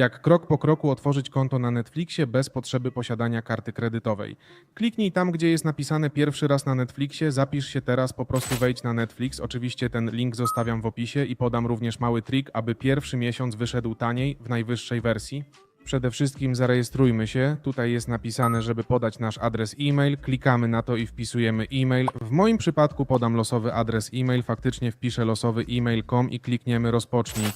Jak krok po kroku otworzyć konto na Netflixie bez potrzeby posiadania karty kredytowej. Kliknij tam, gdzie jest napisane pierwszy raz na Netflixie, zapisz się teraz, po prostu wejdź na Netflix. Oczywiście ten link zostawiam w opisie i podam również mały trik, aby pierwszy miesiąc wyszedł taniej w najwyższej wersji. Przede wszystkim zarejestrujmy się. Tutaj jest napisane, żeby podać nasz adres e-mail. Klikamy na to i wpisujemy e-mail. W moim przypadku podam losowy adres e-mail. Faktycznie wpiszę losowy e-mail.com i klikniemy rozpocznij.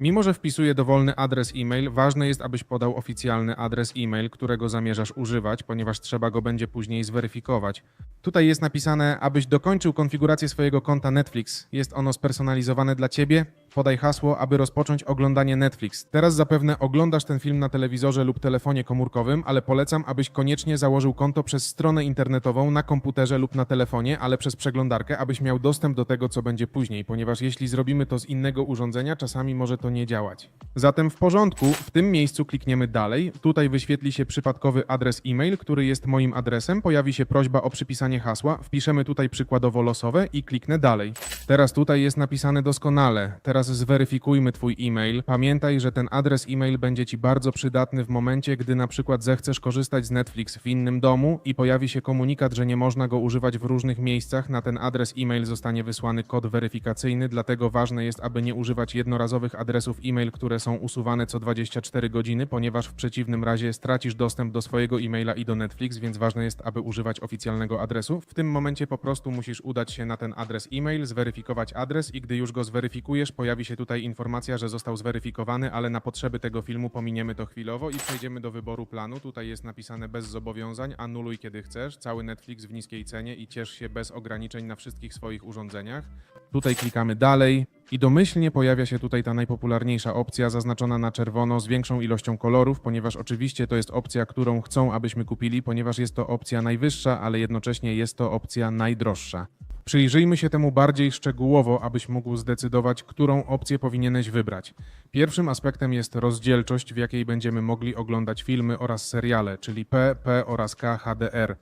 Mimo, że wpisuję dowolny adres e-mail, ważne jest, abyś podał oficjalny adres e-mail, którego zamierzasz używać, ponieważ trzeba go będzie później zweryfikować. Tutaj jest napisane, abyś dokończył konfigurację swojego konta Netflix. Jest ono spersonalizowane dla ciebie. Podaj hasło, aby rozpocząć oglądanie Netflix. Teraz zapewne oglądasz ten film na telewizorze lub telefonie komórkowym, ale polecam, abyś koniecznie założył konto przez stronę internetową na komputerze lub na telefonie, ale przez przeglądarkę, abyś miał dostęp do tego, co będzie później, ponieważ jeśli zrobimy to z innego urządzenia, czasami może to nie działać. Zatem w porządku, w tym miejscu klikniemy dalej. Tutaj wyświetli się przypadkowy adres e-mail, który jest moim adresem. Pojawi się prośba o przypisanie hasła. Wpiszemy tutaj przykładowo losowe i kliknę dalej. Teraz tutaj jest napisane doskonale. Teraz zweryfikujmy Twój e-mail. Pamiętaj, że ten adres e-mail będzie Ci bardzo przydatny w momencie, gdy na przykład zechcesz korzystać z Netflix w innym domu i pojawi się komunikat, że nie można go używać w różnych miejscach. Na ten adres e-mail zostanie wysłany kod weryfikacyjny, dlatego ważne jest, aby nie używać jednorazowych adresów e-mail, które są usuwane co 24 godziny, ponieważ w przeciwnym razie stracisz dostęp do swojego e-maila i do Netflix, więc ważne jest, aby używać oficjalnego adresu. W tym momencie po prostu musisz udać się na ten adres e-mail, zweryfikować adres i gdy już go zweryfikujesz, pojawi się tutaj informacja, że został zweryfikowany, ale na potrzeby tego filmu pominiemy to chwilowo i przejdziemy do wyboru planu. Tutaj jest napisane bez zobowiązań, anuluj kiedy chcesz, cały Netflix w niskiej cenie i ciesz się bez ograniczeń na wszystkich swoich urządzeniach. Tutaj klikamy dalej i domyślnie pojawia się tutaj ta najpopularniejsza opcja zaznaczona na czerwono z większą ilością kolorów, ponieważ oczywiście to jest opcja, którą chcą, abyśmy kupili, ponieważ jest to opcja najwyższa, ale jednocześnie jest to opcja najdroższa. Przyjrzyjmy się temu bardziej szczegółowo, abyś mógł zdecydować, którą opcję powinieneś wybrać. Pierwszym aspektem jest rozdzielczość, w jakiej będziemy mogli oglądać filmy oraz seriale, czyli P, P oraz K HDR.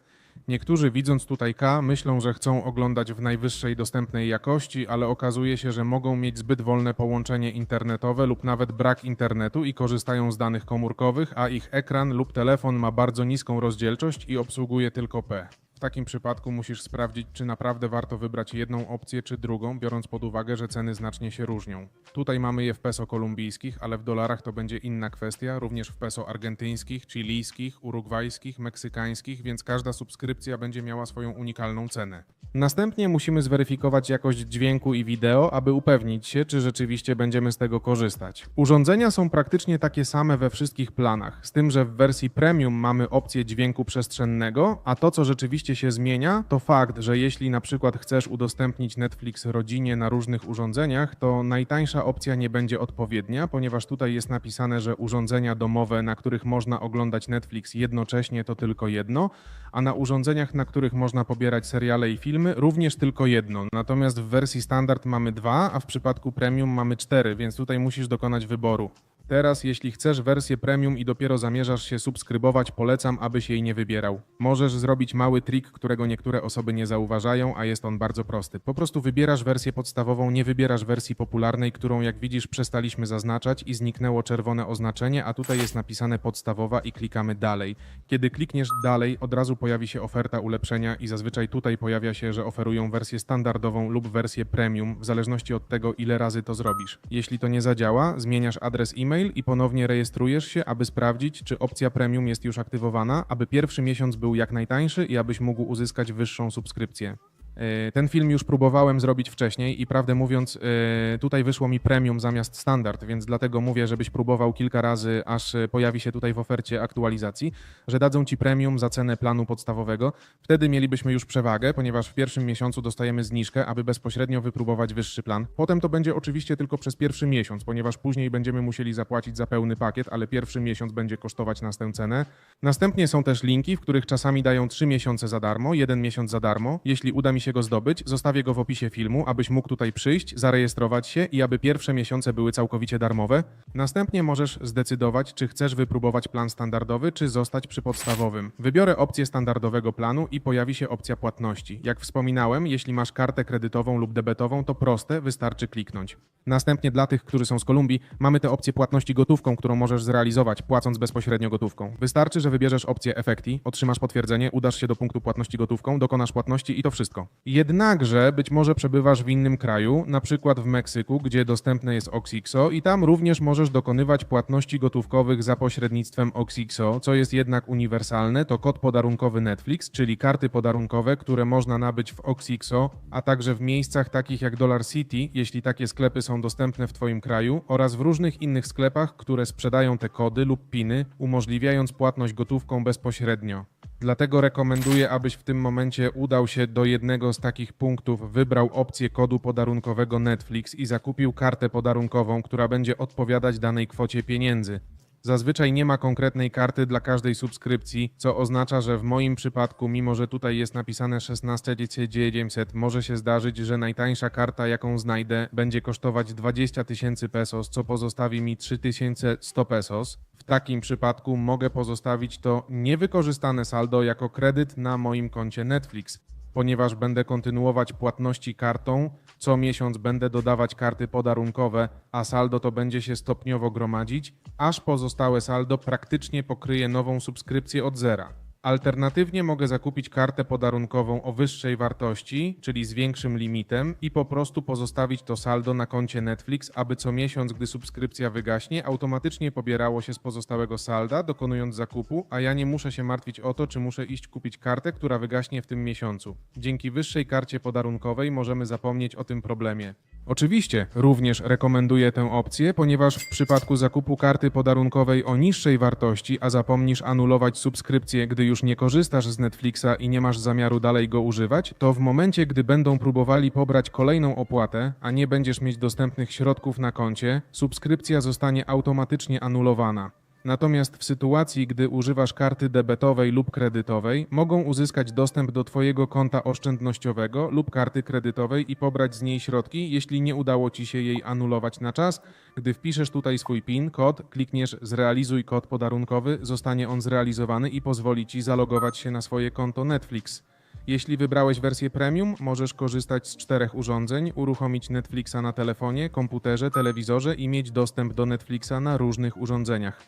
Niektórzy widząc tutaj K myślą, że chcą oglądać w najwyższej dostępnej jakości, ale okazuje się, że mogą mieć zbyt wolne połączenie internetowe lub nawet brak internetu i korzystają z danych komórkowych, a ich ekran lub telefon ma bardzo niską rozdzielczość i obsługuje tylko P. W takim przypadku musisz sprawdzić, czy naprawdę warto wybrać jedną opcję czy drugą, biorąc pod uwagę, że ceny znacznie się różnią. Tutaj mamy je w peso kolumbijskich, ale w dolarach to będzie inna kwestia, również w peso argentyńskich, chilijskich, urugwajskich, meksykańskich, więc każda subskrypcja będzie miała swoją unikalną cenę. Następnie musimy zweryfikować jakość dźwięku i wideo, aby upewnić się, czy rzeczywiście będziemy z tego korzystać. Urządzenia są praktycznie takie same we wszystkich planach, z tym, że w wersji premium mamy opcję dźwięku przestrzennego, a to, co rzeczywiście się zmienia, to fakt, że jeśli na przykład chcesz udostępnić Netflix rodzinie na różnych urządzeniach, to najtańsza opcja nie będzie odpowiednia, ponieważ tutaj jest napisane, że urządzenia domowe, na których można oglądać Netflix jednocześnie, to tylko jedno, a na urządzeniach, na których można pobierać seriale i filmy, również tylko jedno. Natomiast w wersji standard mamy dwa, a w przypadku premium mamy cztery, więc tutaj musisz dokonać wyboru. Teraz, jeśli chcesz wersję premium i dopiero zamierzasz się subskrybować, polecam, abyś jej nie wybierał. Możesz zrobić mały trik, którego niektóre osoby nie zauważają, a jest on bardzo prosty. Po prostu wybierasz wersję podstawową, nie wybierasz wersji popularnej, którą jak widzisz przestaliśmy zaznaczać i zniknęło czerwone oznaczenie, a tutaj jest napisane podstawowa i klikamy dalej. Kiedy klikniesz dalej, od razu pojawi się oferta ulepszenia i zazwyczaj tutaj pojawia się, że oferują wersję standardową lub wersję premium, w zależności od tego, ile razy to zrobisz. Jeśli to nie zadziała, zmieniasz adres e-mail i ponownie rejestrujesz się, aby sprawdzić, czy opcja premium jest już aktywowana, aby pierwszy miesiąc był jak najtańszy i abyś mógł uzyskać wyższą subskrypcję. Yy, Ten film już próbowałem zrobić wcześniej i prawdę mówiąc, yy, tutaj wyszło mi premium zamiast standard, więc dlatego mówię, żebyś próbował kilka razy, aż yy, pojawi się tutaj w ofercie aktualizacji, że dadzą ci premium za cenę planu podstawowego. Wtedy mielibyśmy już przewagę, ponieważ w pierwszym miesiącu dostajemy zniżkę, aby bezpośrednio wypróbować wyższy plan. Potem to będzie oczywiście tylko przez pierwszy miesiąc, ponieważ później będziemy musieli zapłacić za pełny pakiet, ale pierwszy miesiąc będzie kosztować nas tę cenę. Następnie są też linki, w których czasami dają 3 miesiące za darmo, jeden miesiąc za darmo. Jeśli uda mi się się go zdobyć, zostawię go w opisie filmu, abyś mógł tutaj przyjść, zarejestrować się i aby pierwsze miesiące były całkowicie darmowe. Następnie możesz zdecydować, czy chcesz wypróbować plan standardowy, czy zostać przy podstawowym. Wybiorę opcję standardowego planu i pojawi się opcja płatności. Jak wspominałem, jeśli masz kartę kredytową lub debetową, to proste, wystarczy kliknąć. Następnie dla tych, którzy są z Kolumbii, mamy tę opcję płatności gotówką, którą możesz zrealizować, płacąc bezpośrednio gotówką. Wystarczy, że wybierzesz opcję Efekti, otrzymasz potwierdzenie, udasz się do punktu płatności gotówką, dokonasz płatności i to wszystko. Jednakże być może przebywasz w innym kraju, na przykład w Meksyku, gdzie dostępne jest Oxixo i tam również możesz dokonywać płatności gotówkowych za pośrednictwem Oxixo, co jest jednak uniwersalne, to kod podarunkowy Netflix, czyli karty podarunkowe, które można nabyć w Oxixo, a także w miejscach takich jak Dollar City, jeśli takie sklepy są dostępne w Twoim kraju, oraz w różnych innych sklepach, które sprzedają te kody lub piny, umożliwiając płatność gotówką bezpośrednio. Dlatego rekomenduję, abyś w tym momencie udał się do jednego z takich punktów, wybrał opcję kodu podarunkowego Netflix i zakupił kartę podarunkową, która będzie odpowiadać danej kwocie pieniędzy. Zazwyczaj nie ma konkretnej karty dla każdej subskrypcji, co oznacza, że w moim przypadku, mimo że tutaj jest napisane 16 900, może się zdarzyć, że najtańsza karta, jaką znajdę, będzie kosztować 20 tysięcy pesos, co pozostawi mi 3100 pesos. W takim przypadku mogę pozostawić to niewykorzystane saldo jako kredyt na moim koncie Netflix. Ponieważ będę kontynuować płatności kartą, co miesiąc będę dodawać karty podarunkowe, a saldo to będzie się stopniowo gromadzić, aż pozostałe saldo praktycznie pokryje nową subskrypcję od zera. Alternatywnie mogę zakupić kartę podarunkową o wyższej wartości, czyli z większym limitem, i po prostu pozostawić to saldo na koncie Netflix, aby co miesiąc, gdy subskrypcja wygaśnie, automatycznie pobierało się z pozostałego salda, dokonując zakupu, a ja nie muszę się martwić o to, czy muszę iść kupić kartę, która wygaśnie w tym miesiącu. Dzięki wyższej karcie podarunkowej możemy zapomnieć o tym problemie. Oczywiście również rekomenduję tę opcję, ponieważ w przypadku zakupu karty podarunkowej o niższej wartości, a zapomnisz anulować subskrypcję, gdy już nie korzystasz z Netflixa i nie masz zamiaru dalej go używać, to w momencie, gdy będą próbowali pobrać kolejną opłatę, a nie będziesz mieć dostępnych środków na koncie, subskrypcja zostanie automatycznie anulowana. Natomiast w sytuacji, gdy używasz karty debetowej lub kredytowej, mogą uzyskać dostęp do Twojego konta oszczędnościowego lub karty kredytowej i pobrać z niej środki, jeśli nie udało Ci się jej anulować na czas. Gdy wpiszesz tutaj swój PIN, kod, klikniesz zrealizuj kod podarunkowy, zostanie on zrealizowany i pozwoli Ci zalogować się na swoje konto Netflix. Jeśli wybrałeś wersję premium, możesz korzystać z czterech urządzeń, uruchomić Netflixa na telefonie, komputerze, telewizorze i mieć dostęp do Netflixa na różnych urządzeniach.